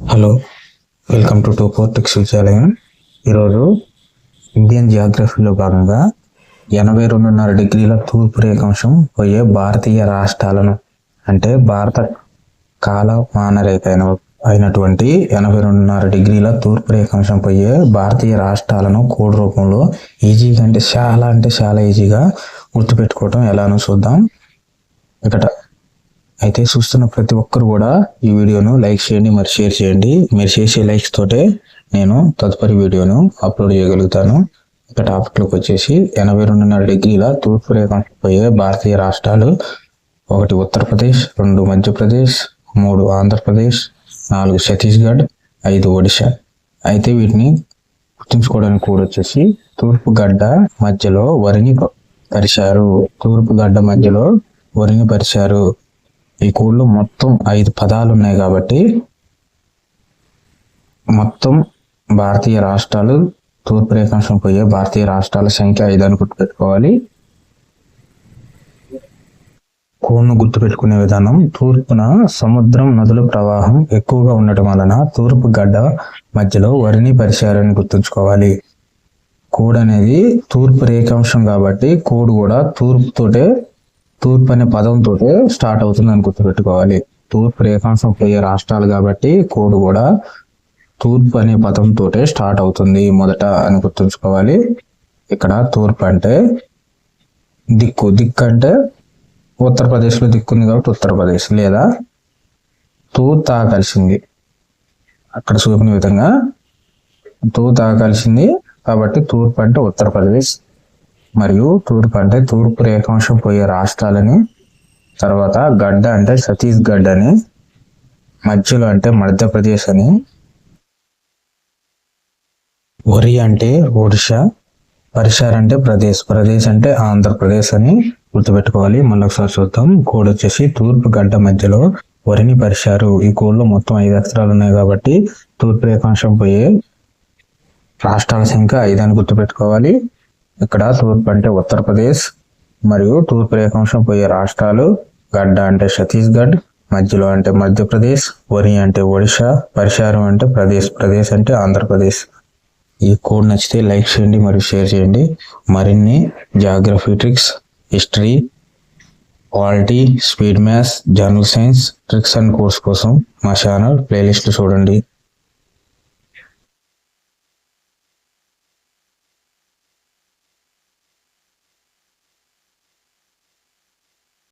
Hello welcome to two four techs ఈరోజు Indian జియోగ్రఫీలో భాగంగా ఎనభై రెండున్నర డిగ్రీల తూర్పు రేఖాంశం పోయే భారతీయ రాష్ట్రాలను అంటే భారత కాల మానరేఖ అయిన అయినటువంటి ఎనభై రెండున్నర డిగ్రీల తూర్పు రేఖాంశం పోయే భారతీయ రాష్ట్రాలను కోడ్ రూపంలో ఈజీగా అంటే చాలా అంటే చాలా ఈజీగా గుర్తుపెట్టుకోవటం ఎలానో చూద్దాం. ఇక్కడ అయితే చూస్తున్న ప్రతి ఒక్కరు కూడా ఈ వీడియోను లైక్ చేయండి మరి షేర్ చేయండి. మీరు చేసే లైక్స్ తోటే నేను తదుపరి వీడియోను అప్లోడ్ చేయగలుగుతాను. ఇక టాపిక్లోకి వచ్చేసి ఎనభై రెండున్నర డిగ్రీల తూర్పు రేఖపోయే పోయే భారతీయ రాష్ట్రాలు ఒకటి ఉత్తరప్రదేశ్ రెండు మధ్యప్రదేశ్ మూడు ఆంధ్రప్రదేశ్ నాలుగు ఛత్తీస్గఢ్ ఐదు ఒడిశా. అయితే వీటిని గుర్తుంచుకోవడానికి కూడా వచ్చేసి తూర్పు గడ్డ మధ్యలో వరిని పరిచారు తూర్పు గడ్డ మధ్యలో వరిని పరిచారు ఈ కోడ్లో మొత్తం ఐదు పదాలు ఉన్నాయి కాబట్టి మొత్తం భారతీయ రాష్ట్రాలు తూర్పు రేఖాంశం పోయే భారతీయ రాష్ట్రాల సంఖ్య ఐదు అని గుర్తుపెట్టుకోవాలి. కోడ్ను గుర్తుపెట్టుకునే విధానం తూర్పున సముద్రం నదుల ప్రవాహం ఎక్కువగా ఉండటం వలన తూర్పు గడ్డ మధ్యలో వరిని పరిచారని గుర్తుంచుకోవాలి. కోడ్ అనేది తూర్పు రేఖాంశం కాబట్టి కోడ్ కూడా తూర్పుతోటే తూర్పు అనే పదంతో స్టార్ట్ అవుతుంది అని గుర్తుపెట్టుకోవాలి. తూర్పు రేఖాంశం పోయే రాష్ట్రాలు కాబట్టి కోడ్ కూడా తూర్పు అనే పదంతో స్టార్ట్ అవుతుంది మొదట అని గుర్తుంచుకోవాలి. ఇక్కడ తూర్పు అంటే దిక్కు. దిక్కు అంటే ఉత్తరప్రదేశ్లో దిక్కు ఉంది కాబట్టి ఉత్తరప్రదేశ్ లేదా తూ తా కలిసింది అక్కడ చూపిన విధంగా తూ తా కలిసింది కాబట్టి తూర్పు అంటే ఉత్తరప్రదేశ్. మరియు తూర్పు అంటే తూర్పు రేఖాంశం పోయే రాష్ట్రాలని తర్వాత గడ్డ అంటే ఛత్తీస్గఢ్ అని మధ్యలో అంటే మధ్యప్రదేశ్ అని ఒరి అంటే ఒడిషా పరిసర్ అంటే ప్రదేశ్ ప్రదేశ్ అంటే ఆంధ్రప్రదేశ్ అని గుర్తుపెట్టుకోవాలి. మళ్ళీ ఒకసారి చూద్దాం. కోడ్ వచ్చేసి తూర్పు గడ్డ మధ్యలో వరిని పరిచారు ఈ కోడ్లో మొత్తం ఐదు అక్షరాలు ఉన్నాయి కాబట్టి తూర్పు రేఖాంశం పోయే రాష్ట్రాల సంఖ్య ఐదు అని గుర్తుపెట్టుకోవాలి. ఇక్కడ తూర్పు అంటే ఉత్తరప్రదేశ్ మరియు తూర్పు రేఖాంశం పోయే రాష్ట్రాలు గడ్డ అంటే ఛత్తీస్గఢ్ మధ్యలో అంటే మధ్యప్రదేశ్ వరి అంటే ఒడిశా పరిశారం అంటే ప్రదేశ్ ప్రదేశ్ అంటే ఆంధ్రప్రదేశ్. ఈ కోడ్ నచ్చితే లైక్ చేయండి మరియు షేర్ చేయండి. మరిన్ని geography tricks history quality speed maths general science tricks and course కోసం మా ఛానల్ ప్లేలిస్ట్ చూడండి.